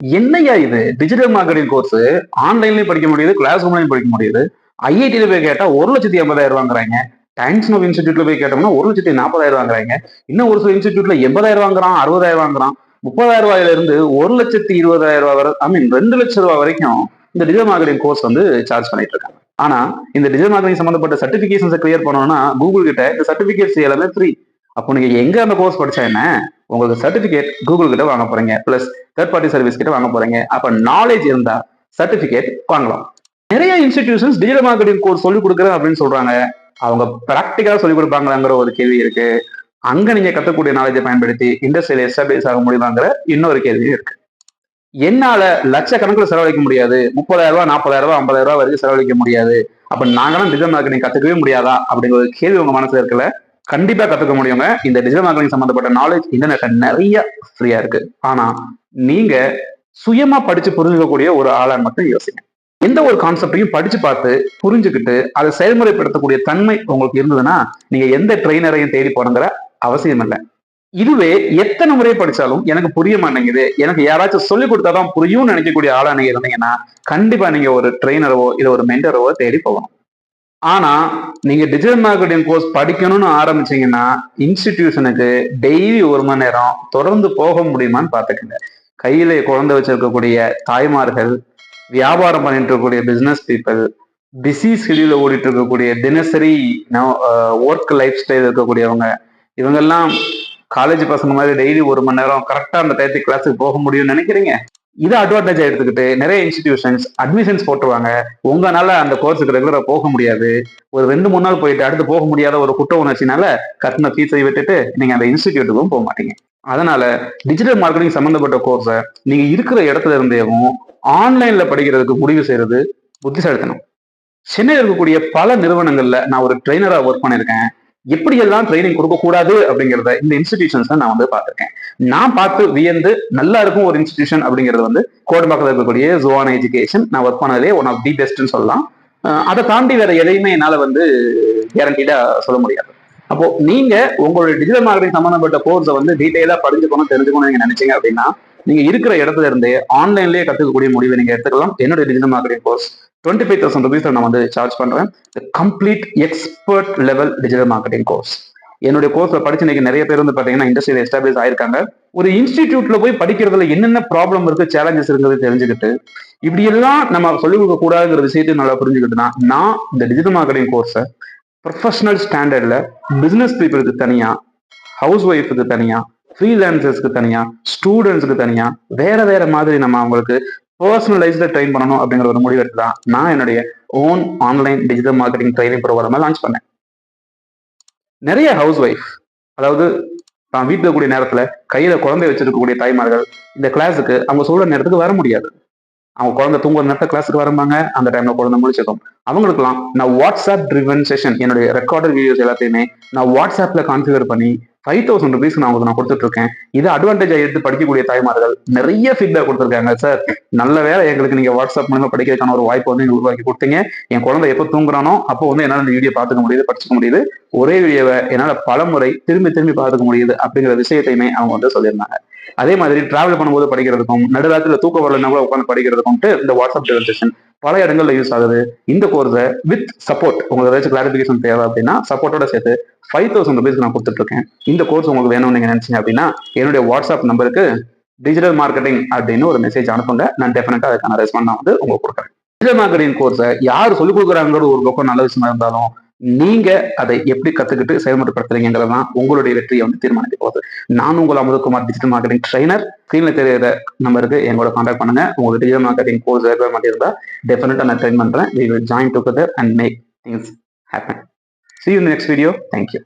என்னையா இது? Digital marketing course ஆன்லைன்லயும் படிக்க முடியுது கிளாஸ் ரூம்லயும் படிக்க முடியுது. ஐஐடியில போய் கேட்டா ஒரு லட்சத்தி ஐம்பதாயிரம் வாங்குறாங்க. டைம்ஸ் ஆஃப் இன்ஸ்டியூட்ல போய் கேட்டோம்னா ஒரு லட்சத்தி நாற்பதாயிரம் வாங்குறாங்க. இன்னும் ஒரு சில இன்ஸ்டியூட்ல எண்பதாயிரம் வாங்குறான் அறுபதாயிரம் வாங்குறான். முப்பதாயிரம் ரூபாயில இருந்து ஒரு லட்சத்தி இருபதாயிரம் ரூபாய் வரை ஐ மீன் ரெண்டு லட்சம் ரூபாய் வரைக்கும் இந்த டிஜிட்டல் மார்க்கெட்டிங் கோர்ஸ் வந்து சார்ஜ் பண்ணிட்டு இருக்காங்க. ஆனா இந்த டிஜிட்டல் மார்க்கெட்டிங் சம்பந்தப்பட்ட சர்டிபிகேஷன்ஸ் கிளியர் பண்ணணும்னா கூகுள் கிட்ட இந்த சர்டிபிகேட்ஸ் எல்லாமே ஃப்ரீ அப்போ நீங்க எங்க அந்த கோர்ஸ் படிச்சா என்ன? உங்களுக்கு சர்டிபிகேட் கூகுள் கிட்ட வாங்க போறீங்க. பிளஸ் தேர்ட் பார்ட்டி சர்வீஸ் கிட்ட வாங்க போறீங்க. அப்ப நாலேஜ் இருந்தா சர்டிபிகேட் வாங்கலாம். நிறைய இன்ஸ்டிடியூஷன்ஸ் டிஜிட்டல் மார்க்கெட்டிங் கோர்ஸ் சொல்லி கொடுக்குறேன் அப்படின்னு சொல்றாங்க. அவங்க ப்ராக்டிக்கலா சொல்லி கொடுப்பாங்களாங்கிற ஒரு கேள்வி இருக்கு. அங்க நீங்க கத்தக்கூடிய நாலேஜை பயன்படுத்தி இண்டஸ்ட்ரியில எஸ்டாப்ளிஷ் ஆக முடியுமாங்கிற இன்னொரு கேள்வி இருக்கு. என்னால லட்சக்கணக்கில் செலவழிக்க முடியாது. முப்பதாயிரம் ரூபாய் நாற்பதாயிரம் ரூபாய் ஐம்பதாயிரம் ரூபாய் வரைக்கும் செலவழிக்க முடியாது. அப்ப நாங்களும் டிஜிட்டல் மார்க்கெட்டிங் கத்துக்கவே முடியாதா? அப்படிங்கிற ஒரு கேள்வி உங்க மனசுல இருக்குல்ல? கண்டிப்பா கத்துக்க முடியுங்க. இந்த டிஜிட்டல் மார்க்கெட்டிங் சம்பந்தப்பட்ட நாலேஜ் இன்டர்நெட்ல நிறைய ஃப்ரீயா இருக்கு. ஆனா நீங்க சுயமா படிச்சு புரிஞ்சுக்கக்கூடிய ஒரு ஆளா மட்டும் யோசிங்க. எந்த ஒரு கான்செப்டையும் படிச்சு பார்த்து புரிஞ்சுக்கிட்டு அதை செயல்முறைப்படுத்தக்கூடிய தன்மை உங்களுக்கு இருந்ததுன்னா நீங்க எந்த ட்ரெயினரையும் தேடி போறங்கிற அவசியம் இல்லை. இதுவே எத்தனை முறை படிச்சாலும் எனக்கு புரிய மாட்டேங்குது. எனக்கு யாராச்சும் சொல்லி கொடுத்தாதான் புரியும்னு நினைக்கக்கூடிய ஆளா நீங்க இருந்தீங்கன்னா கண்டிப்பா நீங்க ஒரு ட்ரெயினரவோ இல்ல ஒரு மென்டரவோ தேடி போகணும். ஆனா நீங்க டிஜிட்டல் மார்க்கெட்டிங் கோர்ஸ் படிக்கணும்னு ஆரம்பிச்சீங்கன்னா இன்ஸ்டிடியூஷனுக்கு டெய்லி ஒரு மணி நேரம் தொடர்ந்து போக முடியுமான்னு பாத்துக்கங்க கையில குழந்தை வச்சிருக்கக்கூடிய தாய்மார்கள் வியாபாரம் பண்ணிட்டு இருக்கக்கூடிய பிசினஸ் பீப்புள் பிஸி ஸ்கெடியூல ஓடிட்டு இருக்கக்கூடிய தினசரி ஒர்க் லைஃப் ஸ்டைல் இருக்கக்கூடியவங்க இவங்கெல்லாம் காலேஜ் பசங்க மாதிரி டெய்லி ஒரு மணி நேரம் கரெக்டா அந்த டயத்துக்கு கிளாஸுக்கு போக முடியும்னு நினைக்கிறீங்க? இதை அட்வான்டேஜ் எடுத்துக்கிட்டு நிறைய இன்ஸ்டிடியூஷன்ஸ் அட்மிஷன்ஸ் போட்டுருவாங்க. உங்களால அந்த கோர்ஸுக்கு ரெகுலராக போக முடியாது. ஒரு ரெண்டு மூணு நாள் போயிட்டு அடுத்து போக முடியாத ஒரு குற்ற உணர்ச்சினால கட்டின ஃபீஸை விட்டுட்டு நீங்க அந்த இன்ஸ்டிடியூட்டுக்கும் போக மாட்டீங்க. அதனால டிஜிட்டல் மார்க்கெட்டிங் சம்பந்தப்பட்ட கோர்ஸை நீங்க இருக்கிற இடத்துல இருந்தேவும் ஆன்லைன்ல படிக்கிறதுக்கு முடிவு செய்யறது புத்திசாலித்தனம். சென்னையில் இருக்கக்கூடிய பல நிறுவனங்கள்ல நான் ஒரு ட்ரெயினரா ஒர்க் பண்ணியிருக்கேன் எப்படியெல்லாம் ட்ரைனிங் கொடுக்கக்கூடாது அப்படிங்கிறத இந்த இன்ஸ்டிடியூஷன்ஸ் நான் வந்து பார்த்திருக்கேன். நான் பார்த்து வியந்து நல்லா இருக்கும் ஒரு இன்ஸ்டிடியூஷன் அப்படிங்கிறது வந்து கோடம்பாக்கத்தில் இருக்கக்கூடிய ஜோவான எஜுகேஷன் நான் ஒர்க் பண்ணதே ஒன் ஆஃப் தி பெஸ்ட்னு சொல்லலாம். அதை தாண்டி வேற எதையுமே என்னால் வந்து கேரண்டீடா சொல்ல முடியாது. அப்போ நீங்க உங்களுடைய டிஜிட்டல் மார்க்கெட்டிங் சம்பந்தப்பட்ட கோர்ஸை வந்து டீட்டெயிலா படிஞ்சுக்கணும் தெரிஞ்சுக்கணும் நீங்க நினைச்சீங்க அப்படின்னா நீங்க இருக்கிற இடத்துல இருந்தே ஆன்லைன்லயே கத்துக்கக்கூடிய முடிவை நீங்க எடுத்துக்கலாம். என்னுடைய digital marketing course twenty five thousand rupees நான் வந்து சார்ஜ் பண்றேன். Complete expert level digital marketing course என்னுடைய கோர்ஸ்ல படிச்சு இன்னைக்கு நிறைய பேர் வந்து பாத்தீங்கன்னா இண்டஸ்ட்ரியில் எஸ்டாப்ளிஷ் ஆயிருக்காங்க. ஒரு இன்ஸ்டிடியூட்ல போய் படிக்கிறதுல என்னென்ன ப்ராப்ளம் இருக்கு சேலஞ்சஸ் இருக்கிறது தெரிஞ்சுக்கிட்டு இப்படி எல்லாம் நம்ம சொல்லிக் கொடுக்க கூடாதுங்கிற விஷயத்தை நல்லா புரிஞ்சுக்கிட்டுனா நான் இந்த டிஜிட்டல் மார்க்கெட்டிங் கோர்ஸை ப்ரொஃபஷனல் ஸ்டாண்டர்ட்ல பிசினஸ் பீப்புளுக்கு தனியா ஹவுஸ் ஒய்ஃபுக்கு தனியா ஃப்ரீலான்சர்ஸ்க்கு தனியா ஸ்டூடெண்ட்ஸ்க்கு தனியா வேற வேற மாதிரி நம்ம அவங்களுக்கு பர்சனலைஸ்ட ட்ரெயின் பண்ணணும் அப்படிங்கிற ஒரு முடிவு எடுத்து நான் என்னுடைய own online digital marketing training program launch பண்ணேன். நிறைய ஹவுஸ் ஒய்ஃப் அதாவது தான் வீட்டில் கூடிய நேரத்தில் கையில் குழந்தை வச்சிருக்கக்கூடிய தாய்மார்கள் இந்த கிளாஸுக்கு அவங்க சொல்கிற நேரத்துக்கு வர முடியாது. அவங்க குழந்தை தூங்குற நேரத்தில் கிளாஸுக்கு வரம்பாங்க அந்த டைமில் குழந்தை முடிச்சிருக்கும் அவங்களுக்குலாம் நான் வாட்ஸ்அப் ட்ரிவன் செஷன் என்னுடைய ரெக்கார்டட் வீடியோஸ் எல்லாத்தையுமே நான் வாட்ஸ்அப்பில் கான்ஃபிகர் பண்ணி ஃபைவ் தௌசண்ட் ருபீஸ் நான் உங்களுக்கு நான் கொடுத்துட்டு இருக்கேன் இது அட்வான்டேஜாக எடுத்து படிக்கக்கூடிய தாய்மார்கள். நிறைய ஃபீட்பேக் கொடுத்துருக்காங்க சார் நல்ல வேலை எங்களுக்கு நீங்கள் வாட்ஸ்அப் மூலமா படிக்கிறதுக்கான ஒரு வாய்ப்பு வந்து உருவாக்கி கொடுத்தீங்க. என் குழந்தை எப்போ தூங்குறானோ அப்போ வந்து என்னால் இந்த வீடியோ பார்த்துக்க முடியுது படிச்சுக்க முடியுது. ஒரே வீடியோவை என்னால் பல முறை திரும்பி திரும்பி பார்த்துக்க முடியுது அப்படிங்கிற விஷயத்தையுமே அவங்க வந்து சொல்லியிருந்தாங்க. அதே மாதிரி டிராவல் பண்ணும்போது படிக்கிறதுக்கும் நடுராத்திரில தூக்க வரலன்னா கூட உட்காந்து படிக்கிறதுக்கும் இந்த வாட்ஸ்அப் செஷன் பல இடங்கள்ல யூஸ் ஆகுது. இந்த கோர்ஸை வித் சப்போர்ட் உங்களுக்கு ஏதாச்சும் கிளாரிபிகேஷன் தேவை அப்படின்னா சப்போர்ட்டோட சேர்த்து ஃபைவ் தௌசண்ட் ருபீஸ் நான் கொடுத்துட்டு இருக்கேன் இந்த கோர்ஸ் உங்களுக்கு வேணும்னு நீங்க நினைச்சீங்க அப்படின்னா என்னுடைய வாட்ஸ்அப் நம்பருக்கு டிஜிட்டல் மார்க்கெட்டிங் அப்படின்னு ஒரு மெசேஜ் அனுப்புங்க. நான் டெஃபினட்டா அதுக்கான ரெஸ்பாண்ட் நான் வந்து உங்களுக்கு கொடுக்குறேன். டிஜிட்டல் மார்க்கெட்டிங் கோர்ஸை யார் சொல்லிக் கொடுக்குறாங்கிறது ஒரு பக்கம் நல்ல விஷயமா இருந்தாலும் நீங்க அதை எப்படி கத்துக்கிட்டு செயல்முறைப்படுத்துறீங்கிறது தான் உங்களுடைய வெற்றியை வந்து தீர்மானிக்க போகுது. நான் உங்கள் அமுதகுமார் டிஜிட்டல் மார்க்கெட்டிங் ட்ரைனர் ஸ்க்ரீன்ல தெரியுற நம்பருக்கு எங்களோட கான்டாக்ட் பண்ணுங்க. உங்களுக்கு டிஜிட்டல் மார்க்கெட்டிங் கோர்ஸ் இருக்கிற மாதிரி இருந்தால் டெஃபினட்டா நான் ட்ரைன் பண்றேன். We will join together and make things happen see you next video thank you